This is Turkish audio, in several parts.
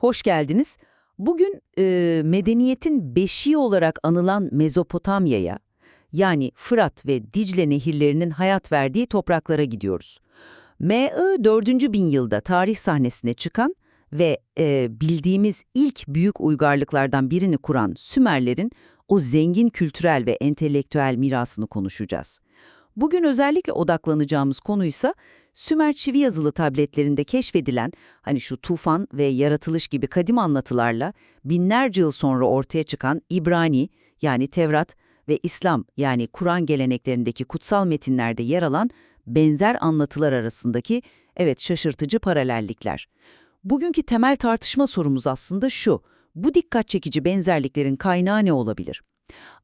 Hoş geldiniz. Bugün e, medeniyetin beşiği olarak anılan Mezopotamya'ya, yani Fırat ve Dicle nehirlerinin hayat verdiği topraklara gidiyoruz. M.I. 4. bin yılda tarih sahnesine çıkan ve e, bildiğimiz ilk büyük uygarlıklardan birini kuran Sümerlerin o zengin kültürel ve entelektüel mirasını konuşacağız. Bugün özellikle odaklanacağımız konuysa Sümer çivi yazılı tabletlerinde keşfedilen hani şu tufan ve yaratılış gibi kadim anlatılarla binlerce yıl sonra ortaya çıkan İbrani yani Tevrat ve İslam yani Kur'an geleneklerindeki kutsal metinlerde yer alan benzer anlatılar arasındaki evet şaşırtıcı paralellikler. Bugünkü temel tartışma sorumuz aslında şu, bu dikkat çekici benzerliklerin kaynağı ne olabilir?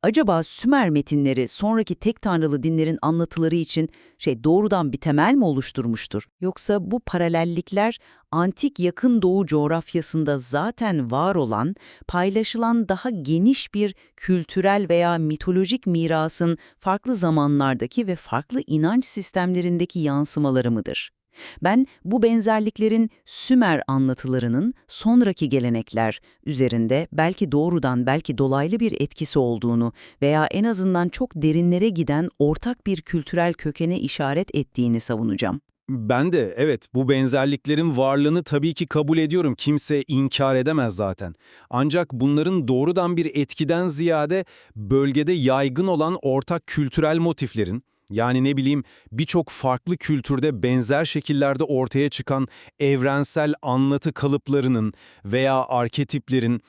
Acaba Sümer metinleri sonraki tek tanrılı dinlerin anlatıları için şey doğrudan bir temel mi oluşturmuştur? Yoksa bu paralellikler antik yakın doğu coğrafyasında zaten var olan, paylaşılan daha geniş bir kültürel veya mitolojik mirasın farklı zamanlardaki ve farklı inanç sistemlerindeki yansımaları mıdır? Ben bu benzerliklerin Sümer anlatılarının sonraki gelenekler üzerinde belki doğrudan belki dolaylı bir etkisi olduğunu veya en azından çok derinlere giden ortak bir kültürel kökene işaret ettiğini savunacağım. Ben de evet bu benzerliklerin varlığını tabii ki kabul ediyorum. Kimse inkar edemez zaten. Ancak bunların doğrudan bir etkiden ziyade bölgede yaygın olan ortak kültürel motiflerin, yani ne bileyim birçok farklı kültürde benzer şekillerde ortaya çıkan evrensel anlatı kalıplarının veya arketiplerin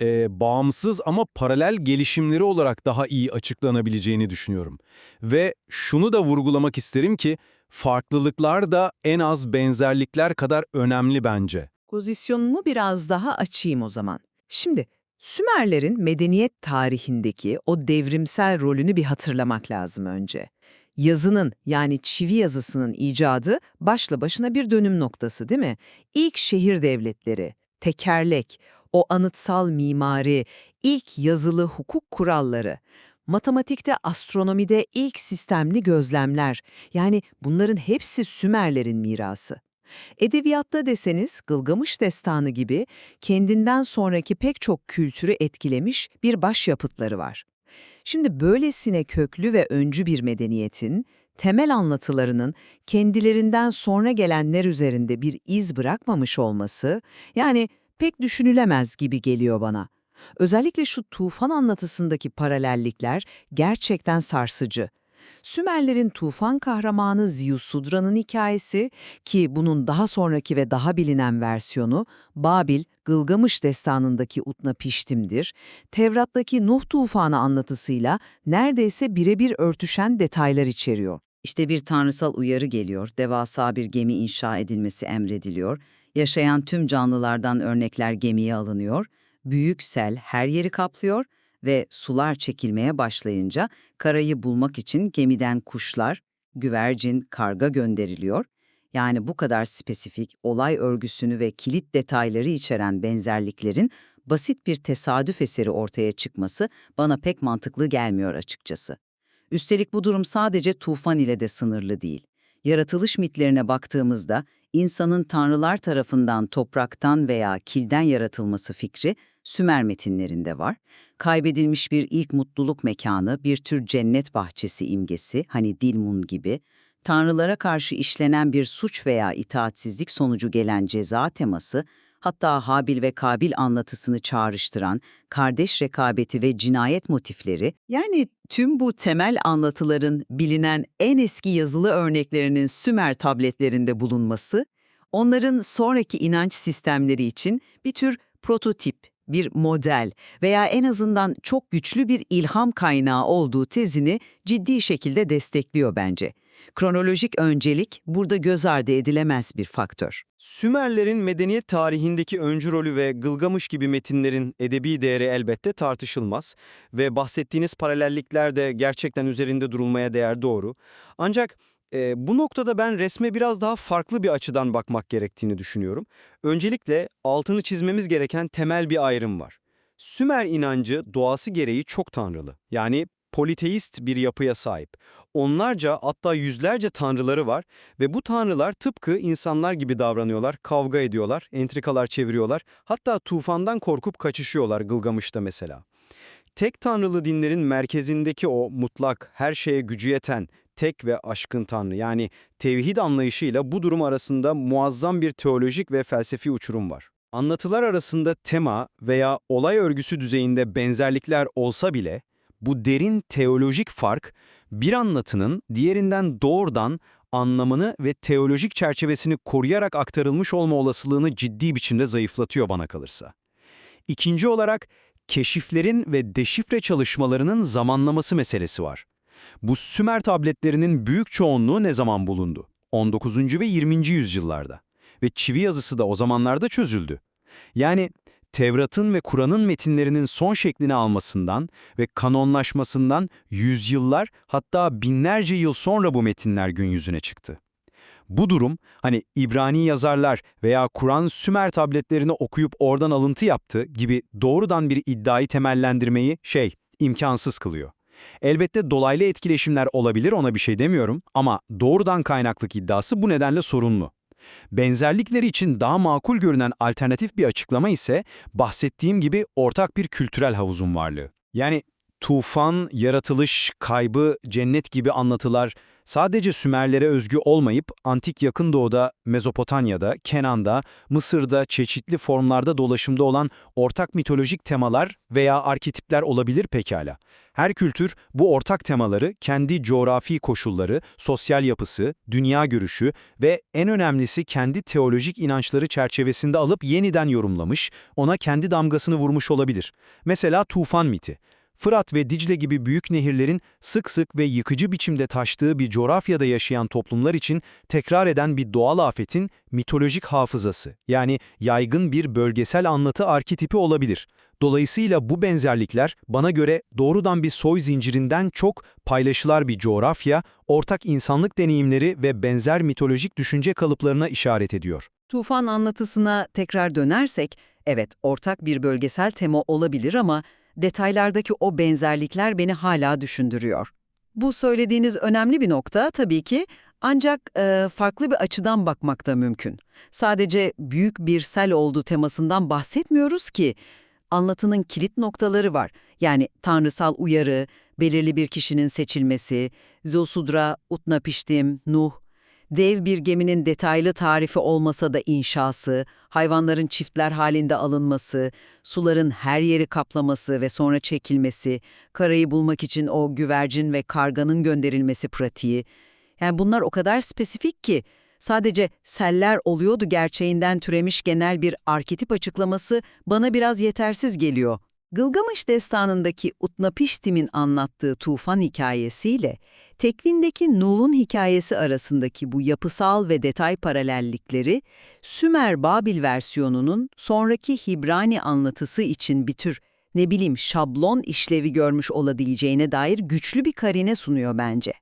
e, bağımsız ama paralel gelişimleri olarak daha iyi açıklanabileceğini düşünüyorum. Ve şunu da vurgulamak isterim ki farklılıklar da en az benzerlikler kadar önemli bence. Pozisyonumu biraz daha açayım o zaman. Şimdi Sümerlerin medeniyet tarihindeki o devrimsel rolünü bir hatırlamak lazım önce. Yazının yani çivi yazısının icadı başlı başına bir dönüm noktası değil mi? İlk şehir devletleri, tekerlek, o anıtsal mimari, ilk yazılı hukuk kuralları, matematikte, astronomide ilk sistemli gözlemler, yani bunların hepsi Sümerlerin mirası. Edebiyatta deseniz Gılgamış Destanı gibi kendinden sonraki pek çok kültürü etkilemiş bir başyapıtları var. Şimdi böylesine köklü ve öncü bir medeniyetin temel anlatılarının kendilerinden sonra gelenler üzerinde bir iz bırakmamış olması yani pek düşünülemez gibi geliyor bana. Özellikle şu tufan anlatısındaki paralellikler gerçekten sarsıcı. Sümerlerin tufan kahramanı Ziyusudra'nın hikayesi ki bunun daha sonraki ve daha bilinen versiyonu Babil, Gılgamış destanındaki Utnapiştim'dir. Tevrat'taki Nuh tufanı anlatısıyla neredeyse birebir örtüşen detaylar içeriyor. İşte bir tanrısal uyarı geliyor, devasa bir gemi inşa edilmesi emrediliyor, yaşayan tüm canlılardan örnekler gemiye alınıyor, büyük sel her yeri kaplıyor ve sular çekilmeye başlayınca karayı bulmak için gemiden kuşlar, güvercin, karga gönderiliyor. Yani bu kadar spesifik olay örgüsünü ve kilit detayları içeren benzerliklerin basit bir tesadüf eseri ortaya çıkması bana pek mantıklı gelmiyor açıkçası. Üstelik bu durum sadece tufan ile de sınırlı değil. Yaratılış mitlerine baktığımızda insanın tanrılar tarafından topraktan veya kilden yaratılması fikri Sümer metinlerinde var. Kaybedilmiş bir ilk mutluluk mekanı, bir tür cennet bahçesi imgesi, hani Dilmun gibi, tanrılara karşı işlenen bir suç veya itaatsizlik sonucu gelen ceza teması, hatta Habil ve Kabil anlatısını çağrıştıran kardeş rekabeti ve cinayet motifleri, yani tüm bu temel anlatıların bilinen en eski yazılı örneklerinin Sümer tabletlerinde bulunması, onların sonraki inanç sistemleri için bir tür prototip, bir model veya en azından çok güçlü bir ilham kaynağı olduğu tezini ciddi şekilde destekliyor bence. Kronolojik öncelik burada göz ardı edilemez bir faktör. Sümerlerin medeniyet tarihindeki öncü rolü ve Gılgamış gibi metinlerin edebi değeri elbette tartışılmaz ve bahsettiğiniz paralellikler de gerçekten üzerinde durulmaya değer doğru. Ancak e, bu noktada ben resme biraz daha farklı bir açıdan bakmak gerektiğini düşünüyorum. Öncelikle altını çizmemiz gereken temel bir ayrım var. Sümer inancı doğası gereği çok tanrılı. Yani politeist bir yapıya sahip. Onlarca hatta yüzlerce tanrıları var ve bu tanrılar tıpkı insanlar gibi davranıyorlar, kavga ediyorlar, entrikalar çeviriyorlar, hatta tufandan korkup kaçışıyorlar Gılgamış'ta mesela. Tek tanrılı dinlerin merkezindeki o mutlak, her şeye gücü yeten, tek ve aşkın tanrı yani tevhid anlayışıyla bu durum arasında muazzam bir teolojik ve felsefi uçurum var. Anlatılar arasında tema veya olay örgüsü düzeyinde benzerlikler olsa bile bu derin teolojik fark bir anlatının diğerinden doğrudan anlamını ve teolojik çerçevesini koruyarak aktarılmış olma olasılığını ciddi biçimde zayıflatıyor bana kalırsa. İkinci olarak keşiflerin ve deşifre çalışmalarının zamanlaması meselesi var. Bu Sümer tabletlerinin büyük çoğunluğu ne zaman bulundu? 19. ve 20. yüzyıllarda. Ve çivi yazısı da o zamanlarda çözüldü. Yani Tevrat'ın ve Kur'an'ın metinlerinin son şeklini almasından ve kanonlaşmasından yüzyıllar hatta binlerce yıl sonra bu metinler gün yüzüne çıktı. Bu durum hani İbrani yazarlar veya Kur'an Sümer tabletlerini okuyup oradan alıntı yaptı gibi doğrudan bir iddiayı temellendirmeyi şey imkansız kılıyor. Elbette dolaylı etkileşimler olabilir ona bir şey demiyorum ama doğrudan kaynaklık iddiası bu nedenle sorunlu. Benzerlikleri için daha makul görünen alternatif bir açıklama ise bahsettiğim gibi ortak bir kültürel havuzun varlığı. Yani tufan, yaratılış, kaybı, cennet gibi anlatılar sadece Sümerlere özgü olmayıp antik yakın doğuda, Mezopotamya'da, Kenan'da, Mısır'da çeşitli formlarda dolaşımda olan ortak mitolojik temalar veya arketipler olabilir pekala. Her kültür bu ortak temaları kendi coğrafi koşulları, sosyal yapısı, dünya görüşü ve en önemlisi kendi teolojik inançları çerçevesinde alıp yeniden yorumlamış, ona kendi damgasını vurmuş olabilir. Mesela tufan miti. Fırat ve Dicle gibi büyük nehirlerin sık sık ve yıkıcı biçimde taştığı bir coğrafyada yaşayan toplumlar için tekrar eden bir doğal afetin mitolojik hafızası, yani yaygın bir bölgesel anlatı arketipi olabilir. Dolayısıyla bu benzerlikler bana göre doğrudan bir soy zincirinden çok paylaşılar bir coğrafya, ortak insanlık deneyimleri ve benzer mitolojik düşünce kalıplarına işaret ediyor. Tufan anlatısına tekrar dönersek, evet ortak bir bölgesel tema olabilir ama detaylardaki o benzerlikler beni hala düşündürüyor. Bu söylediğiniz önemli bir nokta tabii ki ancak e, farklı bir açıdan bakmak da mümkün. Sadece büyük bir sel olduğu temasından bahsetmiyoruz ki anlatının kilit noktaları var. Yani tanrısal uyarı, belirli bir kişinin seçilmesi, Zosudra, Utnapiştim, Nuh, dev bir geminin detaylı tarifi olmasa da inşası, hayvanların çiftler halinde alınması, suların her yeri kaplaması ve sonra çekilmesi, karayı bulmak için o güvercin ve karganın gönderilmesi pratiği. Yani bunlar o kadar spesifik ki sadece seller oluyordu gerçeğinden türemiş genel bir arketip açıklaması bana biraz yetersiz geliyor. Gılgamış destanındaki Utnapiştim'in anlattığı tufan hikayesiyle Tekvindeki Nul'un hikayesi arasındaki bu yapısal ve detay paralellikleri, Sümer-Babil versiyonunun sonraki Hibrani anlatısı için bir tür, ne bileyim şablon işlevi görmüş olabileceğine dair güçlü bir karine sunuyor bence.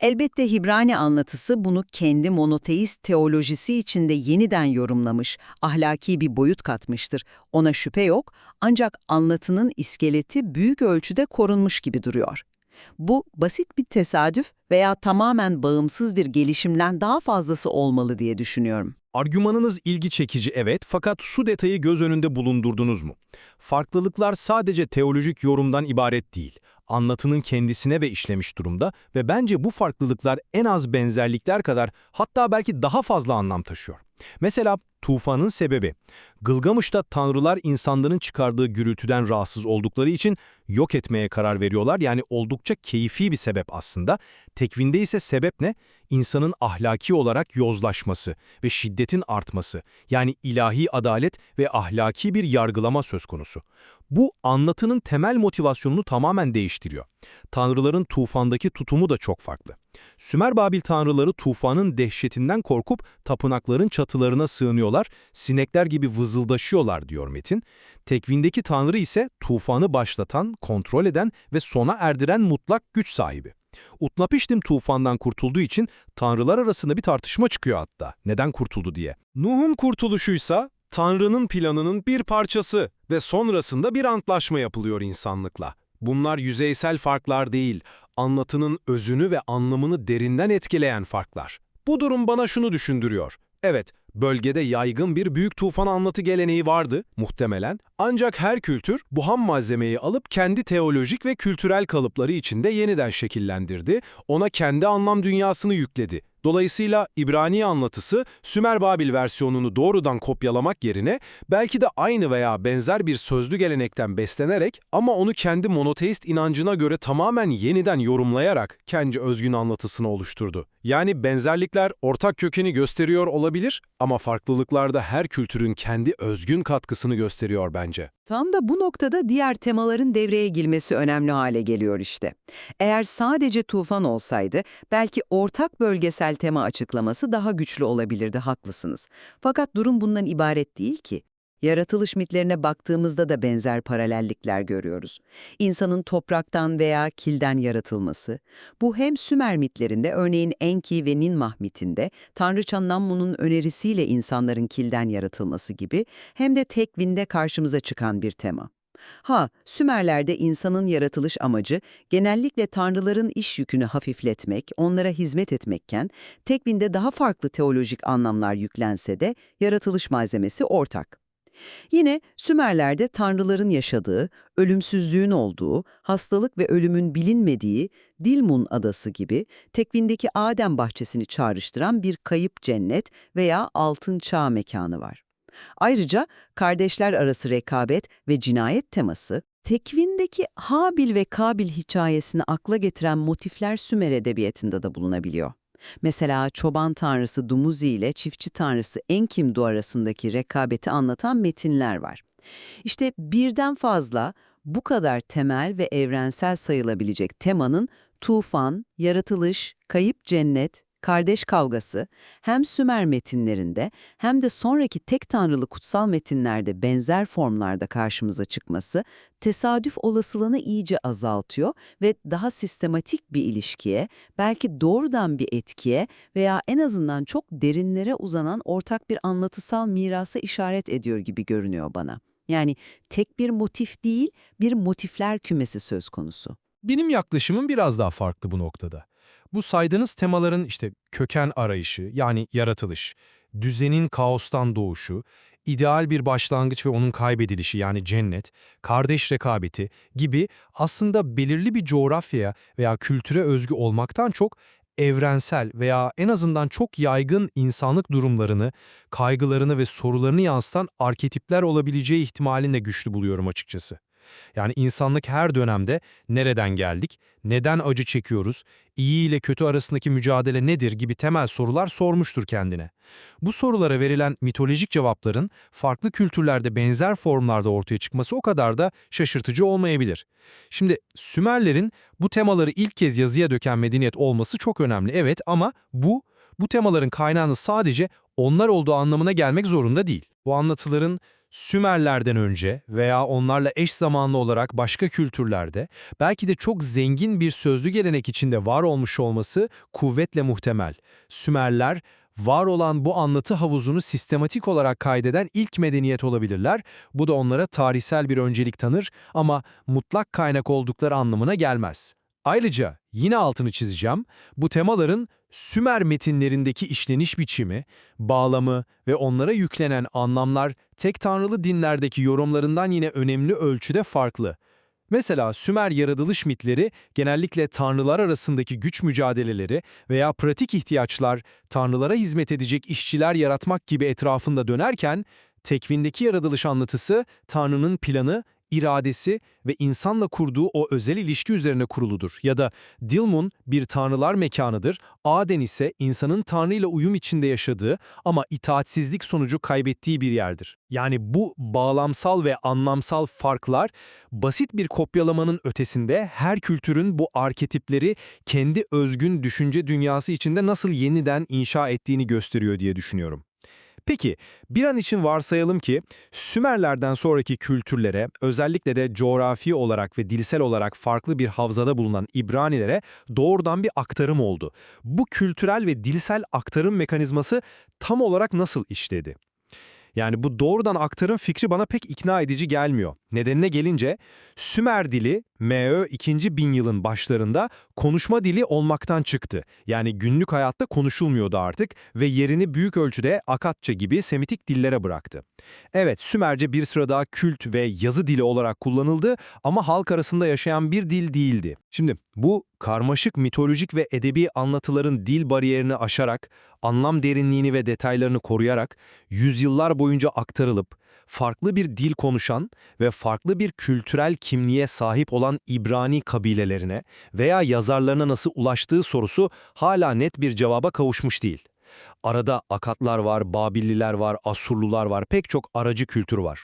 Elbette Hibrani anlatısı bunu kendi monoteist teolojisi içinde yeniden yorumlamış, ahlaki bir boyut katmıştır. Ona şüphe yok ancak anlatının iskeleti büyük ölçüde korunmuş gibi duruyor. Bu basit bir tesadüf veya tamamen bağımsız bir gelişimden daha fazlası olmalı diye düşünüyorum. Argümanınız ilgi çekici evet fakat şu detayı göz önünde bulundurdunuz mu? Farklılıklar sadece teolojik yorumdan ibaret değil. Anlatının kendisine ve işlemiş durumda ve bence bu farklılıklar en az benzerlikler kadar hatta belki daha fazla anlam taşıyor. Mesela tufanın sebebi. Gılgamış'ta tanrılar insanların çıkardığı gürültüden rahatsız oldukları için yok etmeye karar veriyorlar. Yani oldukça keyfi bir sebep aslında. Tekvinde ise sebep ne? İnsanın ahlaki olarak yozlaşması ve şiddetin artması. Yani ilahi adalet ve ahlaki bir yargılama söz konusu. Bu anlatının temel motivasyonunu tamamen değiştiriyor. Tanrıların tufandaki tutumu da çok farklı. Sümer Babil tanrıları tufanın dehşetinden korkup tapınakların çatılarına sığınıyorlar, sinekler gibi vızıldaşıyorlar diyor Metin. Tekvindeki tanrı ise tufanı başlatan, kontrol eden ve sona erdiren mutlak güç sahibi. Utnapiştim tufandan kurtulduğu için tanrılar arasında bir tartışma çıkıyor hatta. Neden kurtuldu diye. Nuh'un kurtuluşuysa Tanrı'nın planının bir parçası ve sonrasında bir antlaşma yapılıyor insanlıkla. Bunlar yüzeysel farklar değil, anlatının özünü ve anlamını derinden etkileyen farklar. Bu durum bana şunu düşündürüyor. Evet, bölgede yaygın bir büyük tufan anlatı geleneği vardı muhtemelen. Ancak her kültür bu ham malzemeyi alıp kendi teolojik ve kültürel kalıpları içinde yeniden şekillendirdi, ona kendi anlam dünyasını yükledi. Dolayısıyla İbrani anlatısı Sümer-Babil versiyonunu doğrudan kopyalamak yerine belki de aynı veya benzer bir sözlü gelenekten beslenerek ama onu kendi monoteist inancına göre tamamen yeniden yorumlayarak kendi özgün anlatısını oluşturdu. Yani benzerlikler ortak kökeni gösteriyor olabilir ama farklılıklar da her kültürün kendi özgün katkısını gösteriyor bence. Tam da bu noktada diğer temaların devreye girmesi önemli hale geliyor işte. Eğer sadece tufan olsaydı belki ortak bölgesel tema açıklaması daha güçlü olabilirdi, haklısınız. Fakat durum bundan ibaret değil ki. Yaratılış mitlerine baktığımızda da benzer paralellikler görüyoruz. İnsanın topraktan veya kilden yaratılması. Bu hem Sümer mitlerinde örneğin Enki ve Ninmah mitinde Tanrıça Nammu'nun önerisiyle insanların kilden yaratılması gibi hem de Tekvin'de karşımıza çıkan bir tema. Ha, Sümerler'de insanın yaratılış amacı genellikle tanrıların iş yükünü hafifletmek, onlara hizmet etmekken, Tekvin'de daha farklı teolojik anlamlar yüklense de yaratılış malzemesi ortak. Yine Sümerler'de tanrıların yaşadığı, ölümsüzlüğün olduğu, hastalık ve ölümün bilinmediği Dilmun adası gibi Tekvin'deki Adem bahçesini çağrıştıran bir kayıp cennet veya altın çağ mekanı var. Ayrıca kardeşler arası rekabet ve cinayet teması, Tekvin'deki Habil ve Kabil hikayesini akla getiren motifler Sümer edebiyatında da bulunabiliyor. Mesela çoban tanrısı Dumuzi ile çiftçi tanrısı Enkimdu arasındaki rekabeti anlatan metinler var. İşte birden fazla bu kadar temel ve evrensel sayılabilecek temanın tufan, yaratılış, kayıp cennet, kardeş kavgası hem Sümer metinlerinde hem de sonraki tek tanrılı kutsal metinlerde benzer formlarda karşımıza çıkması tesadüf olasılığını iyice azaltıyor ve daha sistematik bir ilişkiye, belki doğrudan bir etkiye veya en azından çok derinlere uzanan ortak bir anlatısal mirasa işaret ediyor gibi görünüyor bana. Yani tek bir motif değil, bir motifler kümesi söz konusu. Benim yaklaşımım biraz daha farklı bu noktada. Bu saydığınız temaların işte köken arayışı yani yaratılış, düzenin kaostan doğuşu, ideal bir başlangıç ve onun kaybedilişi yani cennet, kardeş rekabeti gibi aslında belirli bir coğrafyaya veya kültüre özgü olmaktan çok evrensel veya en azından çok yaygın insanlık durumlarını, kaygılarını ve sorularını yansıtan arketipler olabileceği ihtimalini de güçlü buluyorum açıkçası. Yani insanlık her dönemde nereden geldik, neden acı çekiyoruz, iyi ile kötü arasındaki mücadele nedir gibi temel sorular sormuştur kendine. Bu sorulara verilen mitolojik cevapların farklı kültürlerde benzer formlarda ortaya çıkması o kadar da şaşırtıcı olmayabilir. Şimdi Sümerlerin bu temaları ilk kez yazıya döken medeniyet olması çok önemli evet ama bu, bu temaların kaynağını sadece onlar olduğu anlamına gelmek zorunda değil. Bu anlatıların Sümerlerden önce veya onlarla eş zamanlı olarak başka kültürlerde belki de çok zengin bir sözlü gelenek içinde var olmuş olması kuvvetle muhtemel. Sümerler var olan bu anlatı havuzunu sistematik olarak kaydeden ilk medeniyet olabilirler. Bu da onlara tarihsel bir öncelik tanır ama mutlak kaynak oldukları anlamına gelmez. Ayrıca yine altını çizeceğim, bu temaların Sümer metinlerindeki işleniş biçimi, bağlamı ve onlara yüklenen anlamlar tek tanrılı dinlerdeki yorumlarından yine önemli ölçüde farklı. Mesela Sümer yaratılış mitleri genellikle tanrılar arasındaki güç mücadeleleri veya pratik ihtiyaçlar, tanrılara hizmet edecek işçiler yaratmak gibi etrafında dönerken, tekvindeki yaratılış anlatısı tanrının planı iradesi ve insanla kurduğu o özel ilişki üzerine kuruludur. Ya da Dilmun bir tanrılar mekanıdır, Aden ise insanın tanrı ile uyum içinde yaşadığı ama itaatsizlik sonucu kaybettiği bir yerdir. Yani bu bağlamsal ve anlamsal farklar basit bir kopyalamanın ötesinde her kültürün bu arketipleri kendi özgün düşünce dünyası içinde nasıl yeniden inşa ettiğini gösteriyor diye düşünüyorum. Peki, bir an için varsayalım ki Sümerlerden sonraki kültürlere, özellikle de coğrafi olarak ve dilsel olarak farklı bir havzada bulunan İbranilere doğrudan bir aktarım oldu. Bu kültürel ve dilsel aktarım mekanizması tam olarak nasıl işledi? Yani bu doğrudan aktarım fikri bana pek ikna edici gelmiyor. Nedenine gelince, Sümer dili M.Ö. 2. bin yılın başlarında konuşma dili olmaktan çıktı. Yani günlük hayatta konuşulmuyordu artık ve yerini büyük ölçüde Akatça gibi Semitik dillere bıraktı. Evet, Sümerce bir sıra daha kült ve yazı dili olarak kullanıldı ama halk arasında yaşayan bir dil değildi. Şimdi bu karmaşık mitolojik ve edebi anlatıların dil bariyerini aşarak, anlam derinliğini ve detaylarını koruyarak yüzyıllar boyunca aktarılıp, farklı bir dil konuşan ve farklı bir kültürel kimliğe sahip olan İbrani kabilelerine veya yazarlarına nasıl ulaştığı sorusu hala net bir cevaba kavuşmuş değil. Arada Akatlar var, Babilliler var, Asurlular var, pek çok aracı kültür var.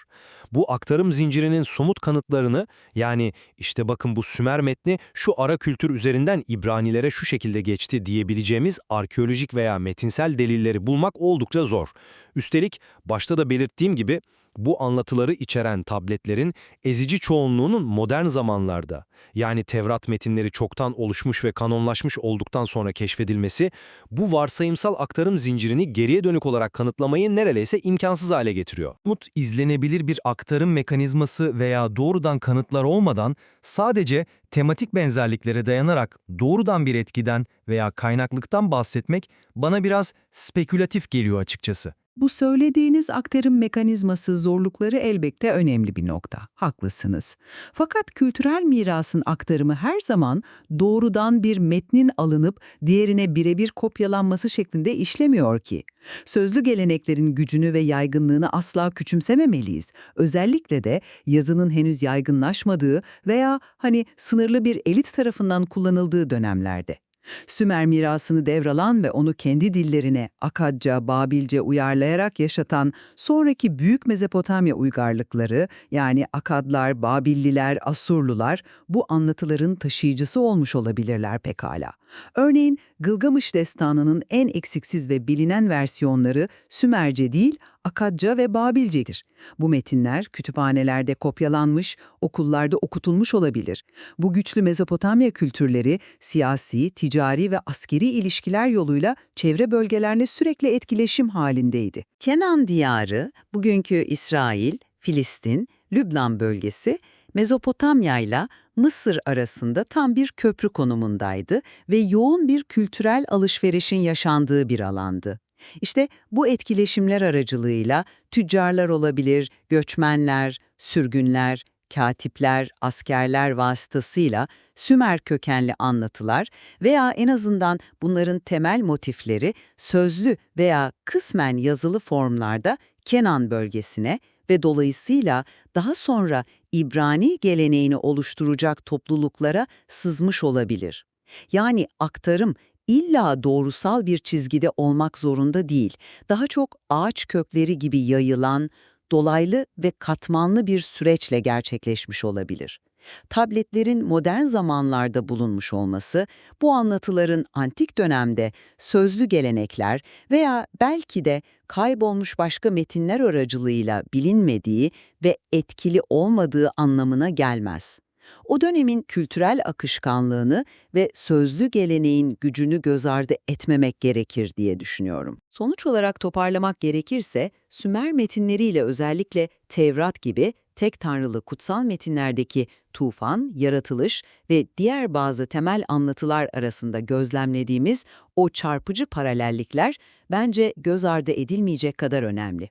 Bu aktarım zincirinin somut kanıtlarını yani işte bakın bu Sümer metni şu ara kültür üzerinden İbranilere şu şekilde geçti diyebileceğimiz arkeolojik veya metinsel delilleri bulmak oldukça zor. Üstelik başta da belirttiğim gibi bu anlatıları içeren tabletlerin ezici çoğunluğunun modern zamanlarda yani Tevrat metinleri çoktan oluşmuş ve kanonlaşmış olduktan sonra keşfedilmesi bu varsayımsal aktarım zincirini geriye dönük olarak kanıtlamayı neredeyse imkansız hale getiriyor. Umut izlenebilir bir aktarım mekanizması veya doğrudan kanıtlar olmadan sadece tematik benzerliklere dayanarak doğrudan bir etkiden veya kaynaklıktan bahsetmek bana biraz spekülatif geliyor açıkçası. Bu söylediğiniz aktarım mekanizması zorlukları elbette önemli bir nokta. Haklısınız. Fakat kültürel mirasın aktarımı her zaman doğrudan bir metnin alınıp diğerine birebir kopyalanması şeklinde işlemiyor ki. Sözlü geleneklerin gücünü ve yaygınlığını asla küçümsememeliyiz. Özellikle de yazının henüz yaygınlaşmadığı veya hani sınırlı bir elit tarafından kullanıldığı dönemlerde. Sümer mirasını devralan ve onu kendi dillerine Akadca, Babilce uyarlayarak yaşatan sonraki büyük Mezopotamya uygarlıkları yani Akadlar, Babilliler, Asurlular bu anlatıların taşıyıcısı olmuş olabilirler pekala. Örneğin Gılgamış destanının en eksiksiz ve bilinen versiyonları Sümerce değil, Akadca ve Babilcedir. Bu metinler kütüphanelerde kopyalanmış, okullarda okutulmuş olabilir. Bu güçlü Mezopotamya kültürleri siyasi, ticari ve askeri ilişkiler yoluyla çevre bölgelerle sürekli etkileşim halindeydi. Kenan diyarı, bugünkü İsrail, Filistin, Lübnan bölgesi, Mezopotamya ile Mısır arasında tam bir köprü konumundaydı ve yoğun bir kültürel alışverişin yaşandığı bir alandı. İşte bu etkileşimler aracılığıyla tüccarlar olabilir, göçmenler, sürgünler, katipler, askerler vasıtasıyla Sümer kökenli anlatılar veya en azından bunların temel motifleri sözlü veya kısmen yazılı formlarda Kenan bölgesine ve dolayısıyla daha sonra İbrani geleneğini oluşturacak topluluklara sızmış olabilir. Yani aktarım illa doğrusal bir çizgide olmak zorunda değil, daha çok ağaç kökleri gibi yayılan, dolaylı ve katmanlı bir süreçle gerçekleşmiş olabilir. Tabletlerin modern zamanlarda bulunmuş olması, bu anlatıların antik dönemde sözlü gelenekler veya belki de kaybolmuş başka metinler aracılığıyla bilinmediği ve etkili olmadığı anlamına gelmez. O dönemin kültürel akışkanlığını ve sözlü geleneğin gücünü göz ardı etmemek gerekir diye düşünüyorum. Sonuç olarak toparlamak gerekirse, Sümer metinleriyle özellikle Tevrat gibi tek tanrılı kutsal metinlerdeki tufan, yaratılış ve diğer bazı temel anlatılar arasında gözlemlediğimiz o çarpıcı paralellikler bence göz ardı edilmeyecek kadar önemli.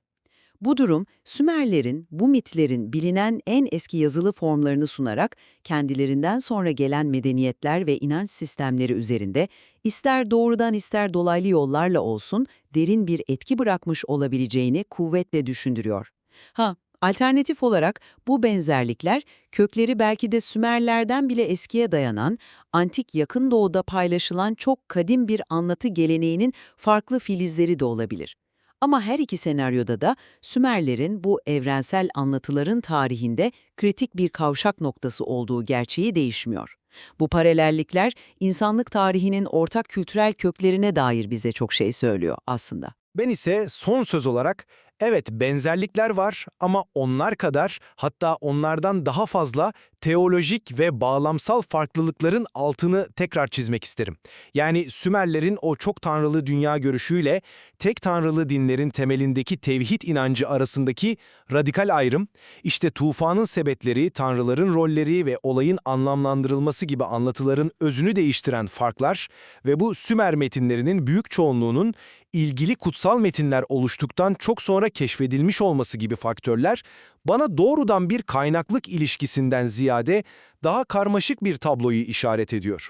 Bu durum, Sümerlerin bu mitlerin bilinen en eski yazılı formlarını sunarak kendilerinden sonra gelen medeniyetler ve inanç sistemleri üzerinde ister doğrudan ister dolaylı yollarla olsun derin bir etki bırakmış olabileceğini kuvvetle düşündürüyor. Ha, alternatif olarak bu benzerlikler kökleri belki de Sümerlerden bile eskiye dayanan, antik yakın doğuda paylaşılan çok kadim bir anlatı geleneğinin farklı filizleri de olabilir. Ama her iki senaryoda da Sümerlerin bu evrensel anlatıların tarihinde kritik bir kavşak noktası olduğu gerçeği değişmiyor. Bu paralellikler insanlık tarihinin ortak kültürel köklerine dair bize çok şey söylüyor aslında. Ben ise son söz olarak evet benzerlikler var ama onlar kadar hatta onlardan daha fazla teolojik ve bağlamsal farklılıkların altını tekrar çizmek isterim. Yani Sümerlerin o çok tanrılı dünya görüşüyle tek tanrılı dinlerin temelindeki tevhid inancı arasındaki radikal ayrım, işte tufanın sebepleri, tanrıların rolleri ve olayın anlamlandırılması gibi anlatıların özünü değiştiren farklar ve bu Sümer metinlerinin büyük çoğunluğunun ilgili kutsal metinler oluştuktan çok sonra keşfedilmiş olması gibi faktörler bana doğrudan bir kaynaklık ilişkisinden ziyade daha karmaşık bir tabloyu işaret ediyor.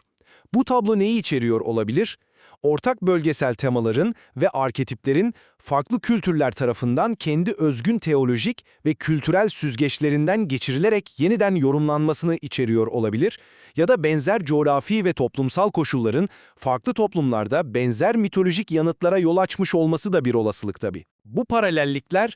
Bu tablo neyi içeriyor olabilir? Ortak bölgesel temaların ve arketiplerin farklı kültürler tarafından kendi özgün teolojik ve kültürel süzgeçlerinden geçirilerek yeniden yorumlanmasını içeriyor olabilir ya da benzer coğrafi ve toplumsal koşulların farklı toplumlarda benzer mitolojik yanıtlara yol açmış olması da bir olasılık tabii. Bu paralellikler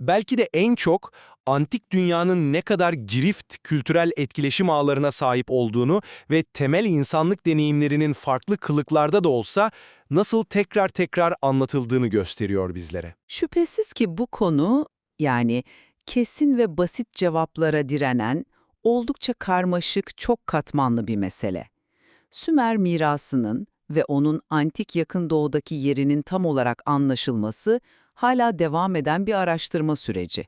belki de en çok antik dünyanın ne kadar girift kültürel etkileşim ağlarına sahip olduğunu ve temel insanlık deneyimlerinin farklı kılıklarda da olsa nasıl tekrar tekrar anlatıldığını gösteriyor bizlere. Şüphesiz ki bu konu yani kesin ve basit cevaplara direnen oldukça karmaşık, çok katmanlı bir mesele. Sümer mirasının ve onun antik yakın doğudaki yerinin tam olarak anlaşılması hala devam eden bir araştırma süreci.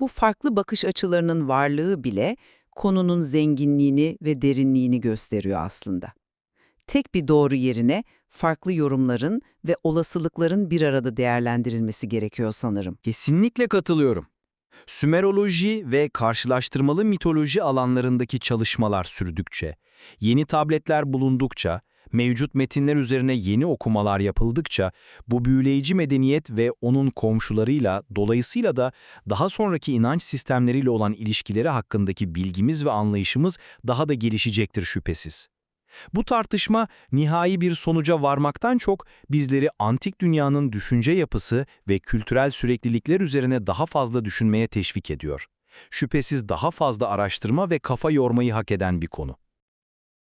Bu farklı bakış açılarının varlığı bile konunun zenginliğini ve derinliğini gösteriyor aslında. Tek bir doğru yerine farklı yorumların ve olasılıkların bir arada değerlendirilmesi gerekiyor sanırım. Kesinlikle katılıyorum. Sümeroloji ve karşılaştırmalı mitoloji alanlarındaki çalışmalar sürdükçe, yeni tabletler bulundukça, mevcut metinler üzerine yeni okumalar yapıldıkça bu büyüleyici medeniyet ve onun komşularıyla dolayısıyla da daha sonraki inanç sistemleriyle olan ilişkileri hakkındaki bilgimiz ve anlayışımız daha da gelişecektir şüphesiz. Bu tartışma nihai bir sonuca varmaktan çok bizleri antik dünyanın düşünce yapısı ve kültürel süreklilikler üzerine daha fazla düşünmeye teşvik ediyor. Şüphesiz daha fazla araştırma ve kafa yormayı hak eden bir konu.